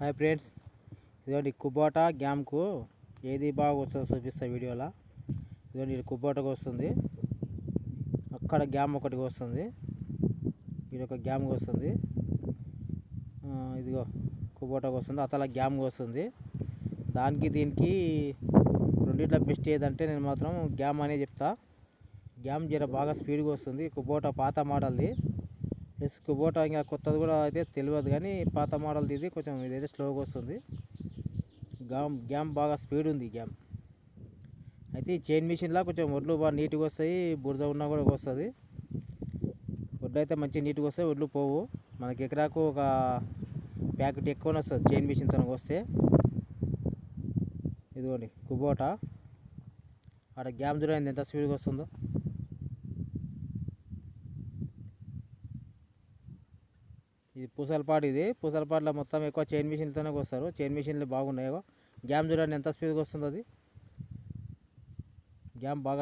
Hi friends ఇదిగోండి Kubota గ్యామ్కు ఏది బాగా వస్తుందో చూపిస్తా వీడియోలో. ఇదిగోండి ఇది కుబోటాకు వస్తుంది. అక్కడ గ్యామ్ ఒకటికి వస్తుంది. ఇది ఒక గ్యామ్కి వస్తుంది. ఇదిగో కుబోటాకు వస్తుంది. అతల గ్యామ్కి వస్తుంది. దానికి దీనికి రెండిట్లో బెస్ట్ ఏదంటే నేను మాత్రం గ్యామ్ అనే చెప్తా. గ్యామ్ జర బాగా స్పీడ్గా వస్తుంది. కుబోటా పాత మోడల్ది. ఎస్ కుబోటా ఇంకా కొత్తది కూడా అయితే తెలియదు కానీ పాత మోడల్ది ఇది కొంచెం ఇదైతే స్లోగా వస్తుంది. గ్యామ్ గ్యామ్ బాగా స్పీడ్ ఉంది గ్యామ్ అయితే ఈ చైన్ మిషన్లో కొంచెం ఒడ్లు బాగా నీట్గా వస్తాయి బురద ఉన్నా కూడా వస్తుంది. ఒడ్లు అయితే మంచి నీట్గా వస్తాయి ఒడ్లు పోవు. మనకి ఎకరాకు ఒక ప్యాకెట్ ఎక్కువనే వస్తుంది చైన్ మిషన్ తనకు వస్తే. ఇదిగోండి కుబోటా. ఆడ గ్యామ్ దూరం ఎంత స్పీడ్గా వస్తుందో. ఇది పూసలపాటు ఇది. పూసలపాటులో మొత్తం ఎక్కువ చైన్ మిషన్లతోనే వస్తారు చైన్ మిషన్లు బాగున్నాయో. గ్యామ్ చూడండి ఎంత స్పీడ్గా వస్తుంది అది. గ్యామ్ బాగా